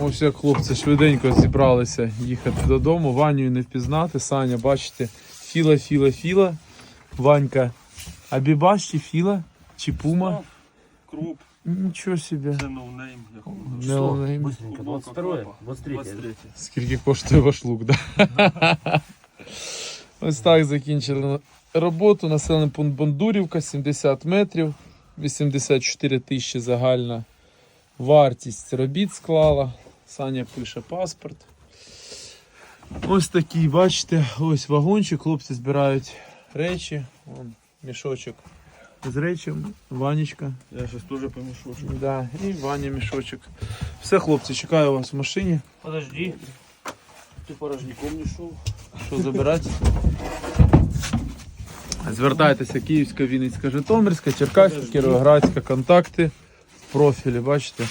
Ось як хлопці швиденько зібралися їхати додому. Ваню не впізнати. Саня, бачите, філа, філа, філа. Ванька. А бібаш чи філа? Чи пума? Круп, Нічого собі. це ноунейм. воно. Не. Быстренько, Футболка 22 23 23. Скільки коштує ваш лук, да? Ось так закінчили роботу. Населений пункт Бондурівка, 70 метрів, 84 тисячі загальна вартість робіт склала. Саня пише паспорт. Ось такий, бачите, ось вагончик, хлопці збирають речі. Вон, мішочок з речами, Ванечка. Я щось теж помішочу. Да, і Ваня мішочок. Все, хлопці, чекаю вас в машині. Подожди. Ти порожняком не йшов. Що забирати? Звертайтеся Київська, Вінницька, Житомирська, Черкаська, Кіровоградська, контакти профілі, бачите.